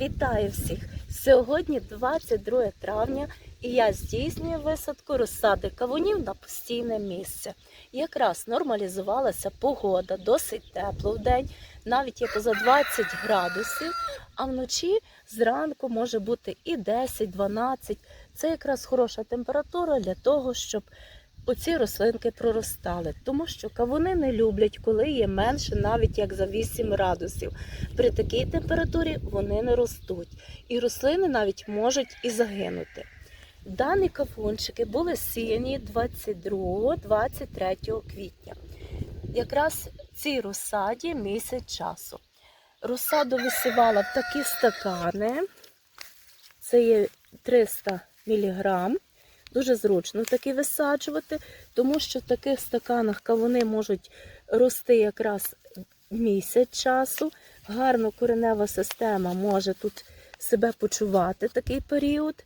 Вітаю всіх! Сьогодні 22 травня і я здійснюю висадку розсади кавунів на постійне місце. Якраз нормалізувалася погода, досить тепло в день, навіть є поза 20 градусів, а вночі зранку може бути і 10-12. Це якраз хороша температура для того, щоб оці рослинки проростали, тому що кавуни не люблять, коли є менше навіть як за 8 градусів. При такій температурі вони не ростуть, і рослини навіть можуть і загинути. Дані кавунчики були сіяні 22-23 квітня. Якраз цій розсаді місяць часу. Розсаду висівала в такі стакани. Це є 300 мг. Дуже зручно такі висаджувати, тому що в таких стаканах кавуни можуть рости якраз місяць часу. Гарно коренева система може тут себе почувати такий період.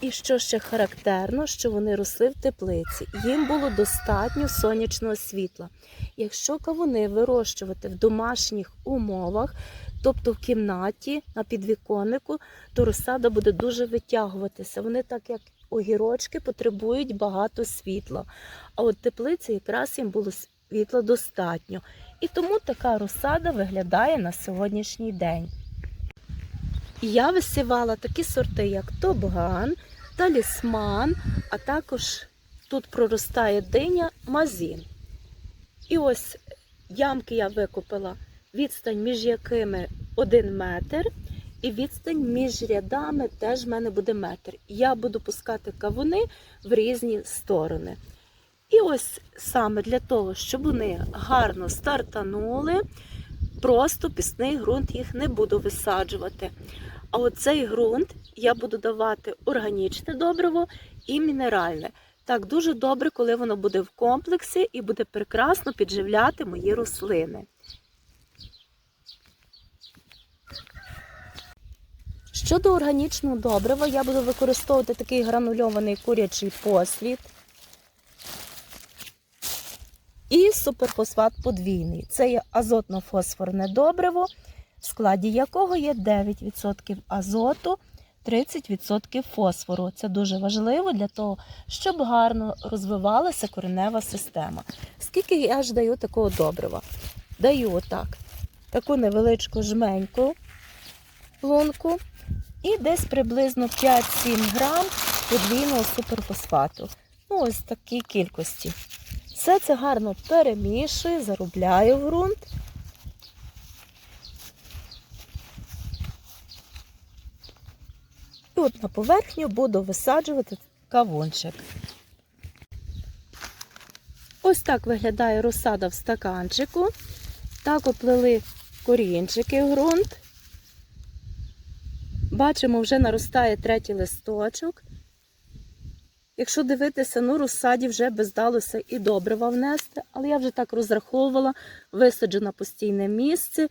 І що ще характерно, що вони росли в теплиці. Їм було достатньо сонячного світла. Якщо кавуни вирощувати в домашніх умовах, тобто в кімнаті на підвіконнику, то розсада буде дуже витягуватися. Вони, так як огірочки, потребують багато світла. А от теплиці якраз їм було світла достатньо. І тому така розсада виглядає на сьогоднішній день. Я висівала такі сорти, як Тобган, Талісман, а також тут проростає диня Мазін. І ось ямки я викопала, відстань між якими 1 метр, і відстань між рядами теж в мене буде метр. Я буду пускати кавуни в різні сторони. І ось саме для того, щоб вони гарно стартанули, просто пісний ґрунт їх не буду висаджувати. А оцей ґрунт я буду давати органічне добриво і мінеральне. Так дуже добре, коли воно буде в комплексі і буде прекрасно підживляти мої рослини. Щодо органічного добрива, я буду використовувати такий гранульований курячий послід і суперфосфат подвійний. Це є азотно-фосфорне добриво, в складі якого є 9% азоту, 30% фосфору. Це дуже важливо для того, щоб гарно розвивалася коренева система. Скільки я ж даю такого добрива? Даю отак, таку невеличку жменьку лунку і десь приблизно 5-7 грам подвійного суперфосфату. Ну, ось такій кількості. Все це гарно перемішую, заробляю в ґрунт. І от на поверхню буду висаджувати кавунчик. Ось так виглядає розсада в стаканчику. Так оплели корінчики в ґрунт. Бачимо, вже наростає третій листочок. Якщо дивитися, ну розсаді вже би здалося і добрива внести, але я вже так розраховувала, висаджу на постійне місце,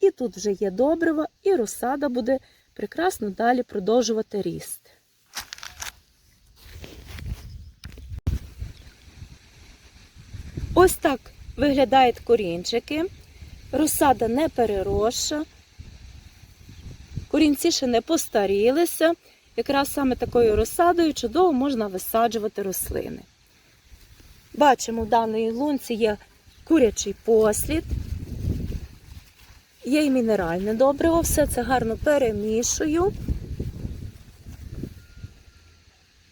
і тут вже є добрива, і розсада буде прекрасно далі продовжувати ріст. Ось так виглядають корінчики. Розсада не переросша. Корінці ще не постарілися. Якраз саме такою розсадою чудово можна висаджувати рослини. Бачимо, в даної лунці є курячий послід, є і мінеральне добриво, все це гарно перемішую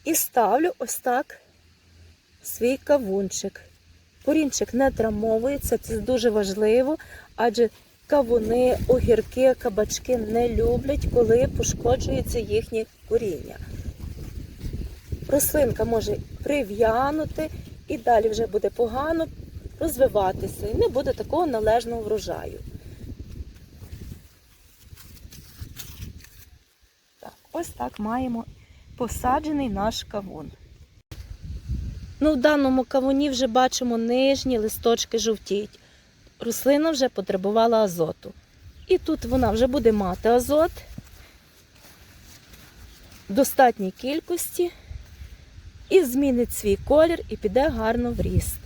і ставлю ось так свій кавунчик. Корінчик не травмовується, це дуже важливо, адже кавуни, огірки, кабачки не люблять, коли пошкоджується їхнє коріння. Рослинка може прив'янути і далі вже буде погано розвиватися і не буде такого належного врожаю. Так, ось так маємо посаджений наш кавун. Ну, в даному кавуні вже бачимо нижні листочки жовтіють рослина вже потребувала азоту. І тут вона вже буде мати азот в достатній кількості і змінить свій колір і піде гарно в ріст.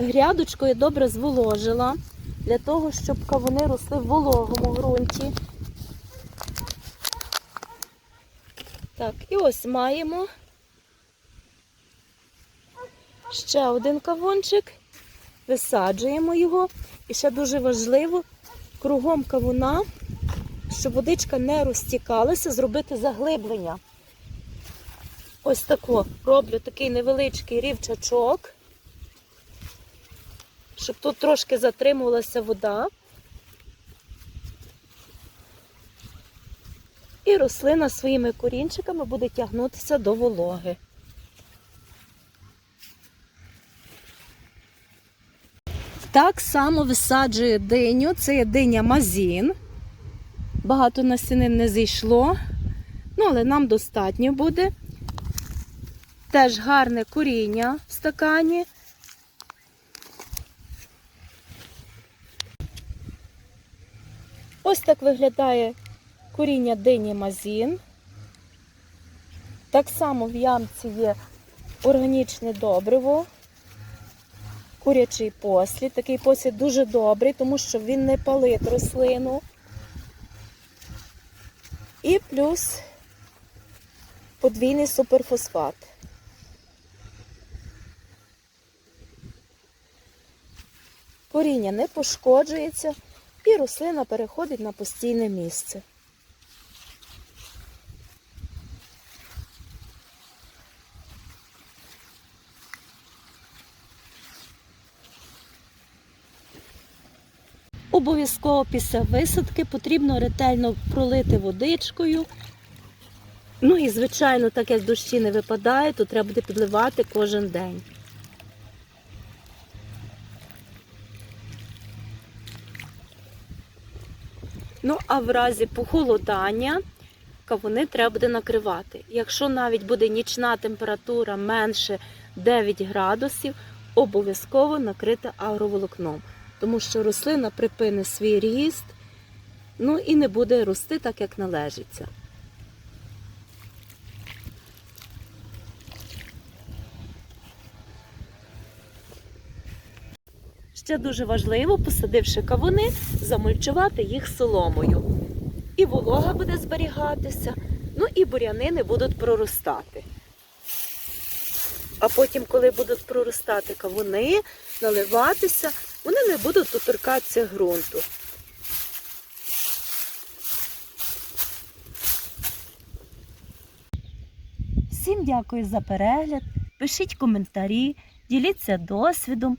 Грядочку я добре зволожила для того, щоб кавуни росли в вологому ґрунті. Так, і ось маємо ще один кавунчик. Висаджуємо його. І ще дуже важливо кругом кавуна, щоб водичка не розтікалася, зробити заглиблення. Ось тако роблю такий невеличкий рівчачок, щоб тут трошки затримувалася вода. І рослина своїми корінчиками буде тягнутися до вологи. Так само висаджую диню. Це є диня мазін. Багато насінин не зійшло, ну, але нам достатньо буде. Теж гарне коріння в стакані. Ось так виглядає коріння дині мазін. Так само в ямці є органічне добриво, курячий послід. Такий послід дуже добрий, тому що він не палить рослину. І плюс подвійний суперфосфат. Коріння не пошкоджується і рослина переходить на постійне місце. Обов'язково після висадки потрібно ретельно пролити водичкою. Ну і, звичайно, так як дощі не випадає, то треба буде підливати кожен день. Ну, а в разі похолодання кавуни треба буде накривати. Якщо навіть буде нічна температура менше 9 градусів, обов'язково накрити агроволокном, тому що рослина припини свій ріст, ну і не буде рости так, як належиться. Ще дуже важливо, посадивши кавуни, замульчувати їх соломою. І волога буде зберігатися, ну і буряни не будуть проростати. А потім, коли будуть проростати кавуни, наливатися, вони не будуть доторкатися ґрунту. Всім дякую за перегляд. Пишіть коментарі, діліться досвідом,